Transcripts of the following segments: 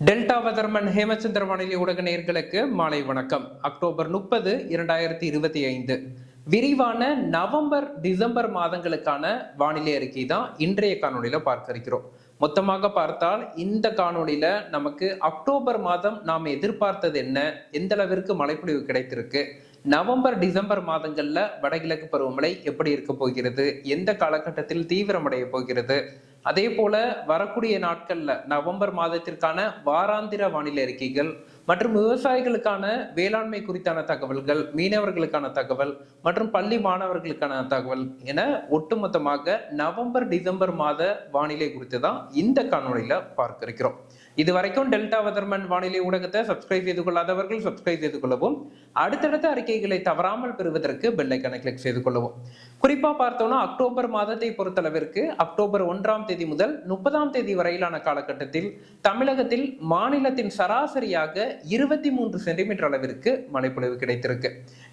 Delta weatherman Hemachandra வானிலை ஊடக நேர்களுக்கு மாலை வணக்கம். அக்டோபர் முப்பது இரண்டாயிரத்தி இருபத்தி ஐந்து. விரிவான நவம்பர் டிசம்பர் மாதங்களுக்கான வானிலை அறிக்கை தான் இன்றைய காணொலியில பார்க்க இருக்கிறோம். மொத்தமாக பார்த்தால் இந்த காணொலியில நமக்கு அக்டோபர் மாதம் நாம் எதிர்பார்த்தது என்ன எந்த அளவிற்கு மழைப்பொழிவு கிடைத்திருக்கு நவம்பர் டிசம்பர் மாதங்கள்ல வடகிழக்கு பருவமழை எப்படி இருக்க போகிறது எந்த காலகட்டத்தில் தீவிரமடைய போகிறது அதே போல வரக்கூடிய நாட்கள்ல நவம்பர் மாதத்திற்கான வாராந்திர வானிலை அறிக்கைகள் மற்றும் விவசாயிகளுக்கான வேளாண்மை குறித்தான தகவல்கள் மீனவர்களுக்கான தகவல் மற்றும் பள்ளி மாணவர்களுக்கான தகவல் என ஒட்டுமொத்தமாக நவம்பர் டிசம்பர் மாத வானிலை குறித்து தான் இந்த காணொலியில பார்க்க இருக்கிறோம். இது வரைக்கும் டெல்டா வதர்மன் வானிலை ஊடகத்தை சப்ஸ்கிரைப் செய்து கொள்ளாதவர்கள் சப்ஸ்கிரைப் செய்து கொள்ளவும். அடுத்தடுத்த அறிக்கைகளை தவறாமல் பெறுவதற்கு பெல்லைக்கனை கிளிக் செய்து கொள்ளவும். குறிப்பா பார்த்தோம்னா அக்டோபர் மாதத்தை பொறுத்தளவிற்கு அக்டோபர் ஒன்றாம் தேதி முதல் முப்பதாம் தேதி வரையிலான காலகட்டத்தில் தமிழகத்தில் மாநிலத்தின் சராசரியாக இருபத்தி மூன்று சென்டிமீட்டர் அளவிற்கு மழைப்பொழிவு கிடைத்திருக்கு.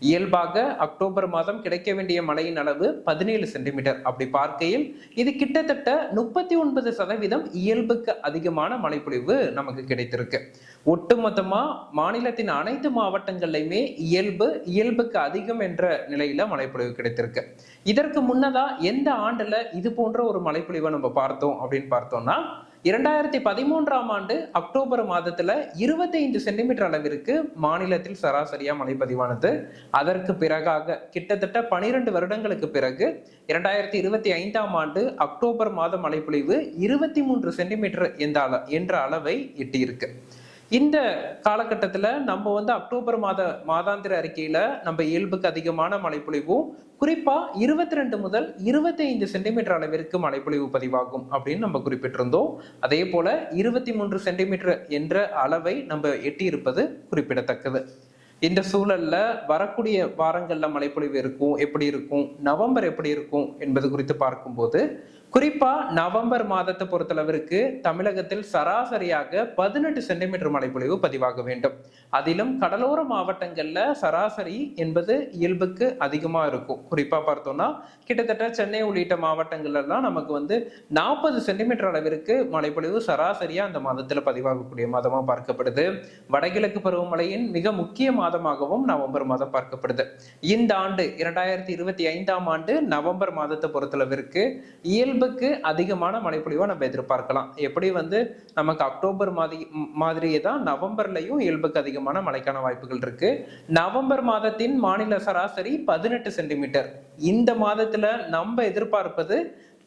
இயல்பாக அக்டோபர் மாதம் கிடைக்க வேண்டிய மழையின் அளவு பதினேழு சென்டிமீட்டர் அப்படி பார்க்கையில் இது கிட்டத்தட்ட முப்பத்தி ஒன்பது சதவீதம் இயல்புக்கு அதிகமான மழைப்பொழிவு நமக்கு கிடைத்திருக்கு. ஒட்டுமொத்தமா மாநிலத்தின் அனைத்து மாவட்டங்கள்லையுமே இயல்பு இயல்புக்கு அதிகம் என்ற நிலையில மழைப்பொழிவு கிடைத்திருக்கு. இதற்கு முன்னதா எந்த ஆண்டுல இது போன்ற ஒரு மழைப்பொழிவை நம்ம பார்த்தோம் அப்படின்னு பார்த்தோம்னா இரண்டாயிரத்தி பதிமூன்றாம் ஆண்டு அக்டோபர் மாதத்துல இருபத்தி ஐந்து சென்டிமீட்டர் அளவிற்கு மாநிலத்தில் சராசரியா மழை பதிவானது அதற்கு பிறகாக கிட்டத்தட்ட பனிரெண்டு வருடங்களுக்கு பிறகு இரண்டாயிரத்தி இருபத்தி ஐந்தாம் ஆண்டு அக்டோபர் மாத மழைப்பொழிவு இருபத்தி மூன்று சென்டிமீட்டர் என்ற அள என்ற அளவை எட்டியிருக்கு. இந்த காலகட்டத்தில் நம்ம வந்து அக்டோபர் மாத மாதாந்திர அறிக்கையில நம்ம இயல்புக்கு அதிகமான மழைப்பொழிவும் குறிப்பா இருபத்தி ரெண்டு முதல் இருபத்தி ஐந்து சென்டிமீட்டர் அளவிற்கு மழைப்பொழிவு பதிவாகும் அப்படின்னு நம்ம குறிப்பிட்டிருந்தோம். அதே போல இருபத்தி மூன்று சென்டிமீட்டர் என்ற அளவை நம்ம எட்டியிருப்பது குறிப்பிடத்தக்கது. இந்த சூழல்ல வரக்கூடிய வாரங்கள்ல மழைப்பொழிவு இருக்கும் எப்படி இருக்கும் நவம்பர் எப்படி இருக்கும் என்பது குறித்து பார்க்கும்போது குறிப்பா நவம்பர் மாதத்தை பொறுத்தளவிற்கு தமிழகத்தில் சராசரியாக பதினெட்டு சென்டிமீட்டர் மழைப்பொழிவு பதிவாக வேண்டும். அதிலும் கடலோர மாவட்டங்கள்ல சராசரி என்பது இயல்புக்கு அதிகமா இருக்கும். குறிப்பா பார்த்தோம்னா கிட்டத்தட்ட சென்னை உள்ளிட்ட மாவட்டங்கள்ல எல்லாம் நமக்கு வந்து நாற்பது சென்டிமீட்டர் அளவிற்கு மழைப்பொழிவு சராசரியா அந்த மாதத்துல பதிவாகக்கூடிய மாதமா பார்க்கப்படுது. வடகிழக்கு பருவமழையின் மிக முக்கிய மாதமாகவும் நவம்பர் மாதம் பார்க்கப்படுது. இந்த ஆண்டு இரண்டாயிரத்தி இருபத்தி ஐந்தாம் ஆண்டு நவம்பர் மாதத்தை பொறுத்தளவிற்கு இயல்புக்கு அதிகமான மழைப்பொழிவை நம்ம எதிர்பார்க்கலாம். எப்படி வந்து நமக்கு அக்டோபர் மாதி மாதிரியே தான் நவம்பர்லயும் இயல்புக்கு அதிகமான மழைக்கான வாய்ப்புகள் இருக்கு. நவம்பர் மாதத்தின் மாநில சராசரி பதினெட்டு சென்டிமீட்டர். இந்த மாதத்துல நம்ம எதிர்பார்ப்பது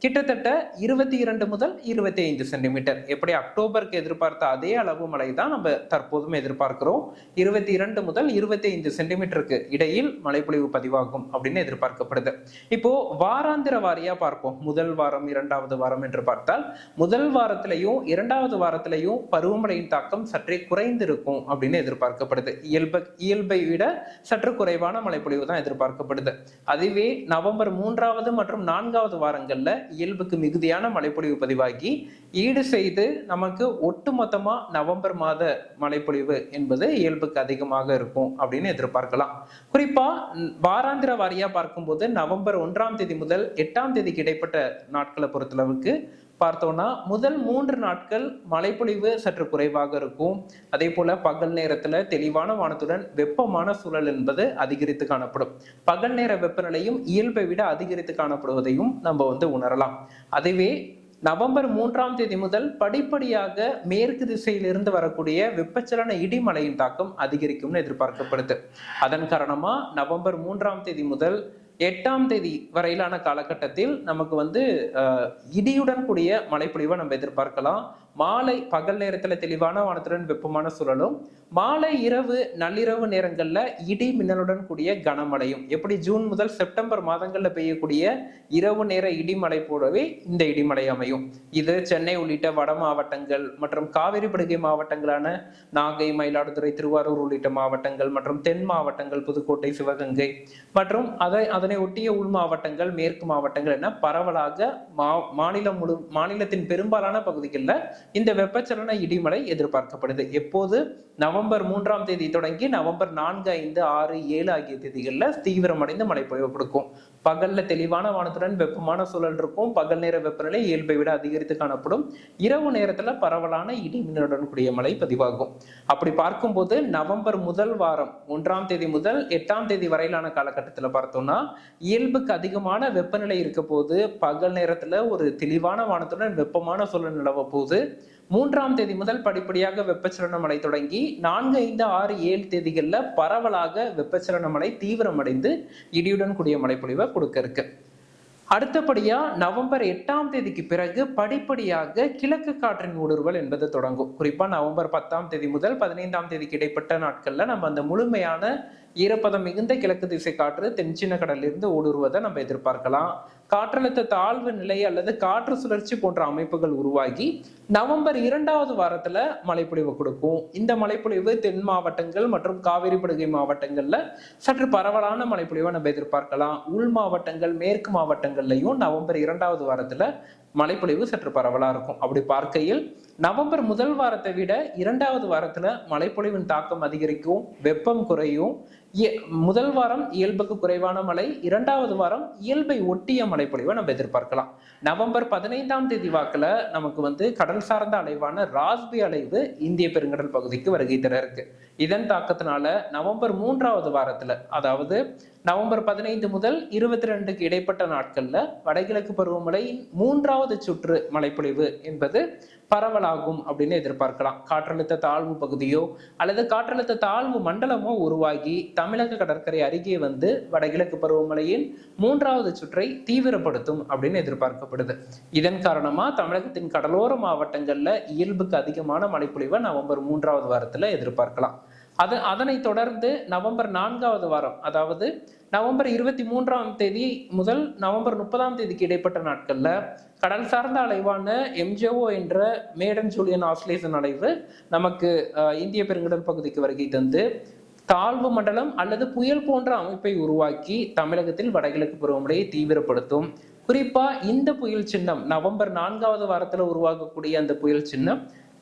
கிட்டத்தட்ட இருபத்தி இரண்டு முதல் இருபத்தி ஐந்து சென்டிமீட்டர் எப்படி அக்டோபருக்கு எதிர்பார்த்த அதே அளவு மழை தான் நம்ம தற்போதும் எதிர்பார்க்கிறோம். இருபத்தி இரண்டு முதல் இருபத்தி ஐந்து சென்டிமீட்டருக்கு இடையில் மழைப்பொழிவு பதிவாகும் அப்படின்னு எதிர்பார்க்கப்படுது. இப்போ வாராந்திர வாரியா பார்ப்போம். முதல் வாரம் இரண்டாவது வாரம் என்று பார்த்தால் முதல் வாரத்திலையும் இரண்டாவது வாரத்திலையும் பருவமழையின் தாக்கம் சற்றே குறைந்திருக்கும் அப்படின்னு எதிர்பார்க்கப்படுது. இயல்ப இயல்பை விட சற்று குறைவான மழைப்பொழிவு தான் எதிர்பார்க்கப்படுது. அதுவே நவம்பர் மூன்றாவது மற்றும் நான்காவது வாரங்கள்ல இயல்புக்கு மிகுதியான மழைப்பொழிவு பதிவாகி ஈடு செய்து நமக்கு ஒட்டுமொத்தமா நவம்பர் மாத மழைப்பொழிவு என்பது இயல்புக்கு அதிகமாக இருக்கும் அப்படின்னு எதிர்பார்க்கலாம். குறிப்பா வாராந்திர வாரியா பார்க்கும்போது நவம்பர் ஒன்றாம் தேதி முதல் எட்டாம் தேதிக்கு இடைப்பட்ட நாட்களை பொறுத்தளவுக்கு பார்த்தோம்னா முதல் மூன்று நாட்கள் மழைப்பொழிவு சற்று குறைவாக இருக்கும். அதே போல பகல் நேரத்துல தெளிவான வானத்துடன் வெப்பமான சூழல் என்பது அதிகரித்து காணப்படும். பகல் நேர வெப்பநிலையும் இயல்பை விட அதிகரித்து காணப்படுவதையும் நம்ம வந்து உணரலாம். அதுவே நவம்பர் மூன்றாம் தேதி முதல் படிப்படியாக மேற்கு திசையிலிருந்து வரக்கூடிய வெப்பச்சலன இடிமலையின் தாக்கம் அதிகரிக்கும்னு எதிர்பார்க்கப்படுது. அதன் காரணமா நவம்பர் மூன்றாம் தேதி முதல் எட்டாம் தேதி வரையிலான காலகட்டத்தில் நமக்கு வந்து இடியுடன் கூடிய மழைப்பொழிவை நம்ம எதிர்பார்க்கலாம். மாலை பகல் நேரத்துல தெளிவான வானத்துடன் வெப்பமான சூழலும் மாலை இரவு நள்ளிரவு நேரங்கள்ல இடி மின்னலுடன் கூடிய கனமழையும். எப்படி ஜூன் முதல் செப்டம்பர் மாதங்கள்ல பெய்யக்கூடிய இரவு நேர இடிமலை போலவே இந்த இடிமலை அமையும். இது சென்னை உள்ளிட்ட வட மாவட்டங்கள் மற்றும் காவிரி படுகை மாவட்டங்களான நாகை மயிலாடுதுறை திருவாரூர் உள்ளிட்ட மாவட்டங்கள் மற்றும் தென் மாவட்டங்கள் புதுக்கோட்டை சிவகங்கை மற்றும் அதை அதனை ஒட்டிய உள் மாவட்டங்கள் மேற்கு மாவட்டங்கள் என பரவலாக மா மாநிலம் முழு மாநிலத்தின் பெரும்பாலான பகுதிகளில் இந்த வெப்பச்சலன இடிமலை எதிர்பார்க்கப்படுது. எப்போது? நவம்பர் மூன்றாம் தேதி தொடங்கி நவம்பர் நான்கு ஐந்து ஆறு ஏழு ஆகிய தேதிகளில் தீவிரமடைந்து மழை பொழிவு கொடுக்கும். பகல்ல தெளிவான வானத்துடன் வெப்பமான சூழல் இருக்கும். பகல் நேர வெப்பநிலை இயல்பை விட அதிகரித்து காணப்படும். இரவு நேரத்துல பரவலான இடி மின்னலுடன் கூடிய மழை பதிவாகும். அப்படி பார்க்கும்போது நவம்பர் முதல் வாரம் ஒன்றாம் தேதி முதல் எட்டாம் தேதி வரையிலான காலகட்டத்தில் பார்த்தோம்னா இயல்புக்கு அதிகமான வெப்பநிலை இருக்க போது பகல் நேரத்துல ஒரு தெளிவான வானத்துடன் வெப்பமான சூழல் நிலவ போது மூன்றாம் தேதி முதல் படிப்படியாக வெப்பச்சலன மழை தொடங்கி நான்கு ஐந்து ஆறு ஏழு தேதிகளில் பரவலாக வெப்பச்சலன மழை தீவிரமடைந்து இடியுடன் கூடிய மழைப்பொழிவை கொடுக்க இருக்கு. அடுத்தபடியா நவம்பர் எட்டாம் தேதிக்கு பிறகு படிப்படியாக கிழக்கு காற்றின் ஊடுருவல் என்பது தொடங்கும். குறிப்பா நவம்பர் பத்தாம் தேதி முதல் பதினைந்தாம் தேதிக்கு இடைப்பட்ட நாட்கள்ல நம்ம அந்த முழுமையான ஈரப்பதம் மிகுந்த கிழக்கு திசை காற்று தென்சின கடலிலிருந்து ஊடுருவதை நம்ம எதிர்பார்க்கலாம். காற்றழுத்த தாழ்வு நிலை அல்லது காற்று சுழற்சி போன்ற அமைப்புகள் உருவாகி நவம்பர் இரண்டாவது வாரத்துல மழைப்பொழிவு கொடுக்கும். இந்த மழைப்பொழிவு தென் மாவட்டங்கள் மற்றும் காவிரி படுகை மாவட்டங்கள்ல சற்று பரவலான மழைப்பொழிவை நம்ம எதிர்பார்க்கலாம். உள் மாவட்டங்கள் மேற்கு மாவட்டங்கள்லையும் நவம்பர் இரண்டாவது வாரத்துல மழைப்பொழிவு சற்று பரவலா இருக்கும். அப்படி பார்க்கையில் நவம்பர் முதல் வாரத்தை விட இரண்டாவது வாரத்துல மழைப்பொழிவின் தாக்கம் அதிகரிக்கும் வெப்பம் குறையும். இய- முதல் வாரம் இயல்புக்கு குறைவான மழை இரண்டாவது வாரம் இயல்பை ஒட்டிய மழைப்பொழிவை நம்ம எதிர்பார்க்கலாம். நவம்பர் பதினைந்தாம் தேதி வாக்குல நமக்கு வந்து கடல் சார்ந்த அலைவான ராஸ்பி அலைவு இந்திய பெருங்கடல் பகுதிக்கு வருகை தர இருக்கு. இதன் தாக்கத்தினால நவம்பர் மூன்றாவது வாரத்துல அதாவது நவம்பர் பதினைந்து முதல் இருபத்தி ரெண்டுக்கு இடைப்பட்ட நாட்கள்ல வடகிழக்கு பருவமழையின் மூன்றாவது சுற்று மழைப்பொழிவு என்பது பரவலாகும் அப்படின்னு எதிர்பார்க்கலாம். காற்றழுத்த தாழ்வு பகுதியோ அல்லது காற்றழுத்த தாழ்வு மண்டலமோ உருவாகி தமிழக கடற்கரை அருகே வந்து வடகிழக்கு பருவமழையின் மூன்றாவது சுற்றை தீவிரப்படுத்தும் அப்படின்னு எதிர்பார்க்கப்படுது. இதன் காரணமா தமிழகத்தின் கடலோர மாவட்டங்கள்ல இயல்புக்கு அதிகமான மழைப்பொழிவை நவம்பர் மூன்றாவது வாரத்துல எதிர்பார்க்கலாம். அது அதனை தொடர்ந்து நவம்பர் நான்காவது வாரம் அதாவது நவம்பர் இருபத்தி மூன்றாம் தேதி முதல் நவம்பர் முப்பதாம் தேதிக்கு இடைப்பட்ட நாட்கள்ல கடல் சார்ந்த அலைவான எம்ஜிஓ என்ற மேடன் ஜூலியன் ஆஸ்லேசன் அலைவு நமக்கு இந்திய பெருங்கடல் பகுதிக்கு வருகை தந்து தாழ்வு மண்டலம் அல்லது புயல் போன்ற அமைப்பை உருவாக்கி தமிழகத்தில் வடகிழக்கு பருவமழையை தீவிரப்படுத்தும். குறிப்பா இந்த புயல் சின்னம் நவம்பர் நான்காவது வாரத்துல உருவாகக்கூடிய அந்த புயல் சின்னம்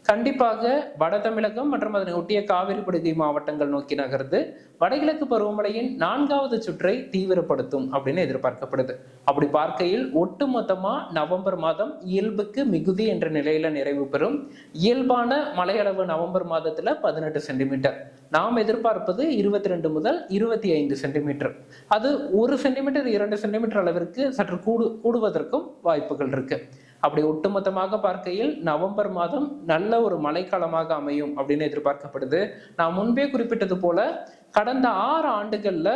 கண்டிப்பாக வட தமிழகம் மற்றும் அதனை ஒட்டிய காவிரி படுகை மாவட்டங்கள் நோக்கி நகர்ந்து வடகிழக்கு பருவமழையின் நான்காவது சுற்றை தீவிரப்படுத்தும் அப்படின்னு எதிர்பார்க்கப்படுது. அப்படி பார்க்கையில் ஒட்டுமொத்தமா நவம்பர் மாதம் இயல்புக்கு மிகுதி என்ற நிலையில நிறைவு பெறும். இயல்பான மழையளவு நவம்பர் மாதத்துல பதினெட்டு சென்டிமீட்டர். நாம் எதிர்பார்ப்பது இருபத்தி ரெண்டு முதல் இருபத்தி ஐந்து சென்டிமீட்டர். அது ஒரு சென்டிமீட்டர் இரண்டு சென்டிமீட்டர் அளவிற்கு சற்று கூடு கூடுவதற்கும் வாய்ப்புகள் இருக்கு. அப்படி ஒட்டுமொத்தமாக பார்க்கையில் நவம்பர் மாதம் நல்ல ஒரு மழைக்காலமாக அமையும் அப்படின்னு எதிர்பார்க்கப்படுது. நான் முன்பே குறிப்பிட்டது போல கடந்த ஆறு ஆண்டுகள்ல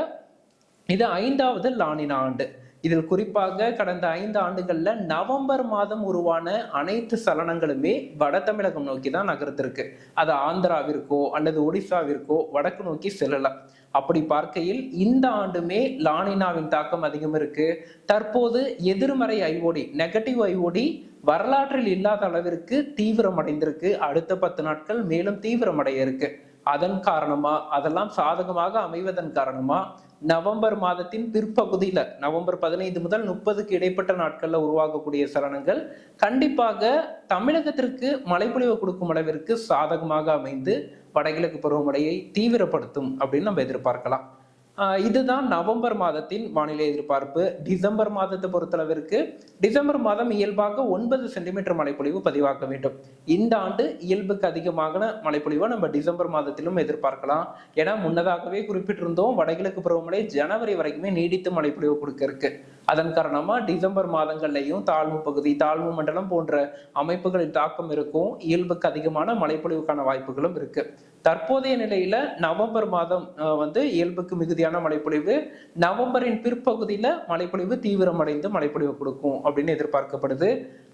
இது ஐந்தாவது லானினா ஆண்டு. இதில் குறிப்பாக கடந்த ஐந்து ஆண்டுகள்ல நவம்பர் மாதம் உருவான அனைத்து சலனங்களுமே வட தமிழகம் நோக்கி தான் நகர்த்திருக்கு அது ஆந்திராவிற்கோ அல்லது ஒடிசாவிற்கோ வடக்கு நோக்கி செல்லலாம். அப்படி பார்க்கையில் இந்த ஆண்டுமே லானினாவின் தாக்கம் அதிகம் இருக்கு. தற்போது எதிர்மறை ஐஓடி நெகட்டிவ் ஐஓடி வரலாற்றில் இல்லாத அளவிற்கு தீவிரமடைந்திருக்கு. அடுத்த பத்து நாட்கள் மேலும் தீவிரமடைய இருக்கு. அதன் காரணமா அதெல்லாம் சாதகமாக அமைவதன் காரணமா நவம்பர் மாதத்தின் பிற்பகுதியில நவம்பர் பதினைந்து முதல் முப்பதுக்கு இடைப்பட்ட நாட்கள்ல உருவாகக்கூடிய சலனங்கள் கண்டிப்பாக தமிழகத்திற்கு மழைப்பொழிவு கொடுக்கும் அளவிற்கு சாதகமாக அமைந்து வடகிழக்கு பருவமழையை தீவிரப்படுத்தும் அப்படின்னு நம்ம எதிர்பார்க்கலாம். இதுதான் நவம்பர் மாதத்தின் வானிலை எதிர்பார்ப்பு. டிசம்பர் மாதத்தை பொறுத்தளவிற்கு டிசம்பர் மாதம் இயல்பாக ஒன்பது சென்டிமீட்டர் மழைப்பொழிவு பதிவாக்க வேண்டும். இந்த ஆண்டு இயல்புக்கு அதிகமான மழைப்பொழிவை நம்ம டிசம்பர் மாதத்திலும் எதிர்பார்க்கலாம். ஏன்னா முன்னதாகவே குறிப்பிட்டிருந்தோம் வடகிழக்கு பருவமழை ஜனவரி வரைக்குமே நீடித்து மழைப்பொழிவு கொடுக்க இருக்கு அதன் காரணமா டிசம்பர் மாதங்கள்லையும் தாழ்வு பகுதி தாழ்வு மண்டலம் போன்ற அமைப்புகளின் தாக்கம் இருக்கும். இயல்புக்கு அதிகமான மழைப்பொழிவுக்கான வாய்ப்புகளும் இருக்கு. தற்போதைய நிலையில நவம்பர் மாதம் வந்து இயல்புக்கு மிகுதியான மழைப்பொழிவு நவம்பரின் பிற்பகுதியில மழைப்பொழிவு தீவிரமடைந்து மழைப்பொழிவு கொடுக்கும் அப்படின்னு எதிர்பார்க்கப்படுது.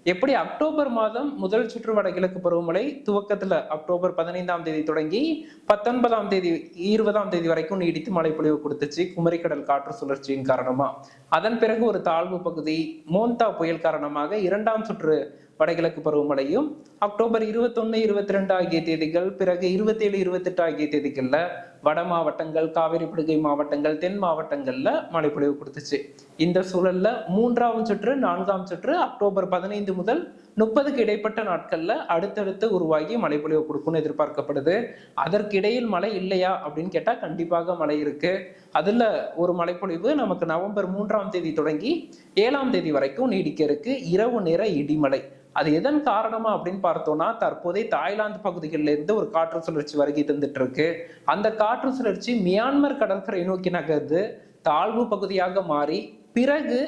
எப்படி அக்டோபர் மாதம் முதல் சுற்று வடகிழக்கு பருவமழை துவக்கத்துல அக்டோபர் பதினைந்தாம் தேதி தொடங்கி பத்தொன்பதாம் தேதி இருபதாம் தேதி வரைக்கும் நீடித்து மழைப்பொழிவு கொடுத்துச்சு. குமரிக்கடல் காற்று சுழற்சியின் காரணமா. அதன் பிறகு ஒரு தாழ்வு பகுதி மோந்தா புயல் காரணமாக இரண்டாம் சுற்று வடகிழக்கு பருவமழையும் அக்டோபர் இருபத்தொன்னு இருபத்தி ரெண்டு ஆகிய தேதிகள் பிறகு இருபத்தேழு இருபத்தெட்டு ஆகிய தேதிகள்ல வட மாவட்டங்கள் காவிரி படுகை மாவட்டங்கள் தென் மாவட்டங்கள்ல மழைப்பொழிவு கொடுத்துச்சு. இந்த சூழல்ல மூன்றாம் சுற்று நான்காம் சுற்று அக்டோபர் பதினைந்து முதல் முப்பதுக்கு இடைப்பட்ட நாட்கள்ல அடுத்தடுத்து உருவாகி மழைப்பொழிவு கொடுக்கும்னு எதிர்பார்க்கப்படுது. அதற்கு இடையில் மழை இல்லையா அப்படின்னு கேட்டா கண்டிப்பாக மழை இருக்கு. அதுல ஒரு மழைப்பொழிவு நமக்கு நவம்பர் மூன்றாம் தேதி தொடங்கி ஏழாம் தேதி வரைக்கும் நீடிக்க இருக்கு. இரவு நேர இடிமலை அது எதன் காரணமா அப்படின்னு பார்த்தோம்னா தற்போதைய தாய்லாந்து பகுதிகளில் இருந்து ஒரு காற்று சுழற்சி வருகை தந்துட்டு இருக்கு அந்த காற்று சுழற்சி மியான்மர் கடற்கரை நோக்கி நகர்ந்து தாழ்வு பகுதியாக மாறி பிறகு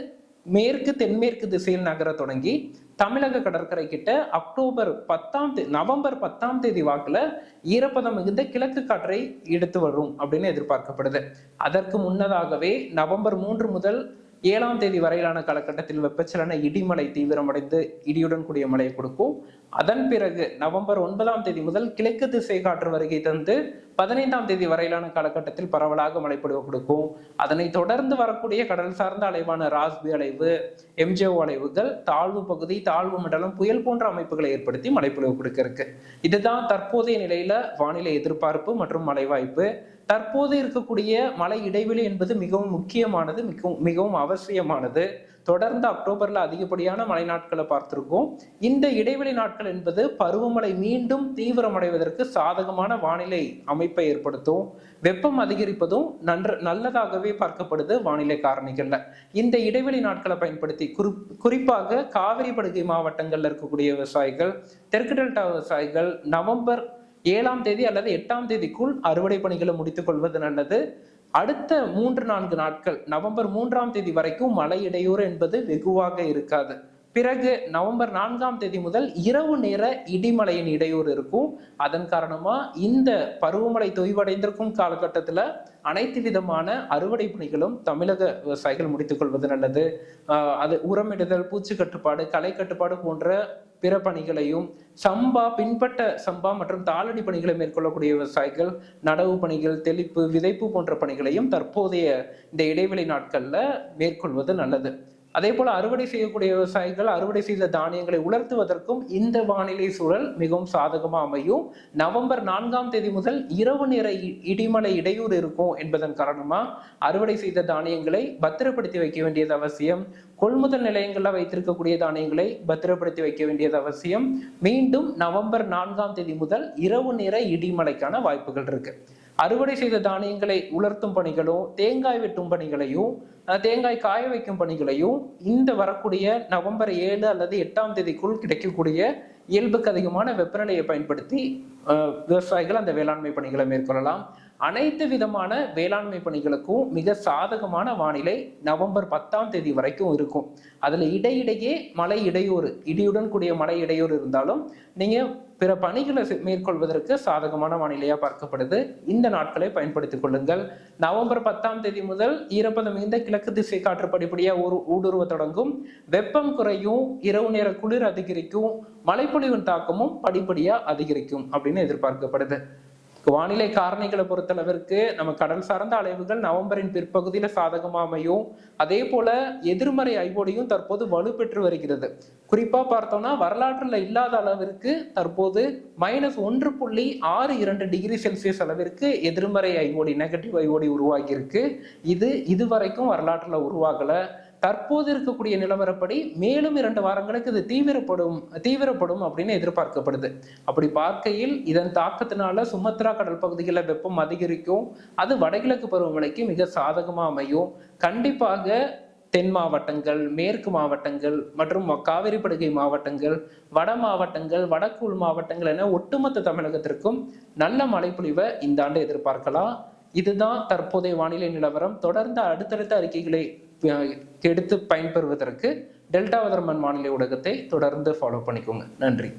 மேற்கு தென்மேற்கு திசையில் நகர தொடங்கி தமிழக கடற்கரை கிட்ட அக்டோபர் பத்தாம் தேதி நவம்பர் பத்தாம் தேதி வாக்குல ஈரப்பதம் மிகுந்த கிழக்கு காற்றை எடுத்து வரும் அப்படின்னு எதிர்பார்க்கப்படுது. அதற்கு முன்னதாகவே நவம்பர் மூன்று முதல் ஏழாம் தேதி வரையிலான காலகட்டத்தில் வெப்பச்சலன இடிமலை தீவிரமடைந்து இடியுடன் கூடிய மழையை கொடுக்கும். அதன் பிறகு நவம்பர் ஒன்பதாம் தேதி முதல் கிழக்கு திசை காற்று வருகை தந்து பதினைந்தாம் தேதி வரையிலான காலகட்டத்தில் பரவலாக மழைப்பொழிவு கொடுக்கும். அதனை தொடர்ந்து வரக்கூடிய கடல் சார்ந்த அலைவான ராஸ்பி அலைவு எம்ஜிஓ அலைவுகள் தாழ்வு பகுதி தாழ்வு மண்டலம் புயல் போன்ற அமைப்புகளை ஏற்படுத்தி மழைப்பொழிவு கொடுக்க இருக்கு இதுதான் தற்போதைய நிலையில வானிலை எதிர்பார்ப்பு மற்றும் மழை வாய்ப்பு தற்போது இருக்கக்கூடிய மழை இடைவெளி என்பது மிகவும் முக்கியமானது மிகவும் மிகவும் அவசியமானது. தொடர்ந்து அக்டோபர்ல அதிகப்படியான மழை நாட்களை பார்த்திருக்கோம். இந்த இடைவெளி நாட்கள் என்பது பருவமழை மீண்டும் தீவிரமடைவதற்கு சாதகமான வானிலை அமைப்பை ஏற்படுத்தும். வெப்பம் அதிகரிப்பதும் நன்று நல்லதாகவே பார்க்கப்படுது வானிலை காரணிகள்ல. இந்த இடைவெளி நாட்களை பயன்படுத்தி குறி குறிப்பாக காவிரி படுகை மாவட்டங்கள்ல இருக்கக்கூடிய விவசாயிகள் தெற்கு டெல்டா விவசாயிகள் நவம்பர் ஏழாம் தேதி அல்லது எட்டாம் தேதிக்குள் அறுவடை பணிகளை முடித்துக் கொள்வது நல்லது. அடுத்த மூன்று நான்கு நாட்கள் நவம்பர் மூன்றாம் தேதி வரைக்கும் மழை இடையூறு என்பது வெகுவாக இருக்காது. பிறகு நவம்பர் நான்காம் தேதி முதல் இரவு நேர இடிமலையின் இடையூறு இருக்கும். அதன் காரணமா இந்த பருவமழை தொய்வடைந்திருக்கும் காலகட்டத்துல அனைத்து விதமான அறுவடை பணிகளும் தமிழக விவசாயிகள் முடித்துக் கொள்வது நல்லது. அது உரமிடுதல் பூச்சி கட்டுப்பாடு களை கட்டுப்பாடு போன்ற பிற பணிகளையும் சம்பா பின்பட்ட சம்பா மற்றும் தாளடி பணிகளை மேற்கொள்ளக்கூடிய விவசாயிகள் நடவு பணிகள் தெளிப்பு விதைப்பு போன்ற பணிகளையும் தற்போதைய இந்த இடைவெளி நாட்கள்ல மேற்கொள்வது நல்லது. அதே போல அறுவடை செய்யக்கூடிய விவசாயிகள் அறுவடை செய்த தானியங்களை உலர்த்துவதற்கும் இந்த வானிலை சூழல் மிகவும் சாதகமாக அமையும். நவம்பர் நான்காம் தேதி முதல் இரவு நேர இ- இடிமலை இடையூறு இருக்கும் என்பதன் காரணமா அறுவடை செய்த தானியங்களை பத்திரப்படுத்தி வைக்க வேண்டியது அவசியம். கொள்முதல் நிலையங்களில் வைத்திருக்கக்கூடிய தானியங்களை பத்திரப்படுத்தி வைக்க வேண்டியது அவசியம். மீண்டும் நவம்பர் நான்காம் தேதி முதல் இரவு நேர இடிமலைக்கான வாய்ப்புகள் இருக்கு. அறுவடை செய்த தானியங்களை உலர்த்தும் பணிகளும் தேங்காய் வெட்டும் பணிகளையும் தேங்காய் காய வைக்கும் பணிகளையும் இந்த வரக்கூடிய நவம்பர் ஏழு அல்லது எட்டாம் தேதிக்குள் கிடைக்கக்கூடிய இயல்புக்கு அதிகமான வெப்பநிலையை பயன்படுத்தி விவசாயிகள் அந்த வேளாண்மை பணிகளை மேற்கொள்ளலாம். அனைத்து விதமான வேளாண்மை பணிகளுக்கும் மிக சாதகமான வானிலை நவம்பர் பத்தாம் தேதி வரைக்கும் இருக்கும். அதுல இடையிடையே மழை இடையூறு இடியுடன் கூடிய மழை இடையூறு இருந்தாலும் நீங்க பிற பணிகளை மேற்கொள்வதற்கு சாதகமான வானிலையா பார்க்கப்படுது. இந்த நாட்களை பயன்படுத்திக் கொள்ளுங்கள். நவம்பர் பத்தாம் தேதி முதல் ஈரப்பதம் மிகுந்த கிழக்கு திசை காற்று படிப்படியா ஒரு ஊடுருவ தொடங்கும். வெப்பம் குறையும் இரவு நேர குளிர் அதிகரிக்கும் மழைப்பொழிவின் தாக்கமும் படிப்படியா அதிகரிக்கும் அப்படின்னு எதிர்பார்க்கப்படுது. வானிலை காரணிகளை பொறுத்தளவிற்கு நம்ம கடல் சார்ந்த அலைவுகள் நவம்பரின் பிற்பகுதியில சாதகமா அமையும். அதே போல எதிர்மறை ஐவோடியும் தற்போது வலுப்பெற்று வருகிறது. குறிப்பா பார்த்தோம்னா வரலாற்றுல இல்லாத அளவிற்கு தற்போது மைனஸ் ஒன்று புள்ளி ஆறு இரண்டு டிகிரி செல்சியஸ் அளவிற்கு எதிர்மறை ஐவோடி நெகட்டிவ் ஐவோடி உருவாகி இருக்கு இது இதுவரைக்கும் வரலாற்றுல உருவாகல. தற்போது இருக்கக்கூடிய நிலவரப்படி மேலும் இரண்டு வாரங்களுக்கு இது தீவிரப்படும் தீவிரப்படும் அப்படின்னு எதிர்பார்க்கப்படுது. அப்படி பார்க்கையில் இதன் தாக்கத்தினால சுமத்ரா கடல் பகுதிகளில் வெப்பம் அதிகரிக்கும். அது வடகிழக்கு பருவமழைக்கு மிக சாதகமாக அமையும். கண்டிப்பாக தென் மாவட்டங்கள் மேற்கு மாவட்டங்கள் மற்றும் காவிரி படுகை மாவட்டங்கள் வட மாவட்டங்கள் வடக்கு உள் மாவட்டங்கள் என ஒட்டுமொத்த தமிழகத்திற்கும் நல்ல மழைப்பொழிவை இந்த ஆண்டு எதிர்பார்க்கலாம். இதுதான் தற்போதைய வானிலை நிலவரம். தொடர்ந்து அடுத்தடுத்த அறிக்கைகளை எடுத்து பயன்பெறுவதற்கு டெல்டா வதர்மன் வானிலை ஊடகத்தை தொடர்ந்து ஃபாலோ பண்ணிக்கோங்க. நன்றி.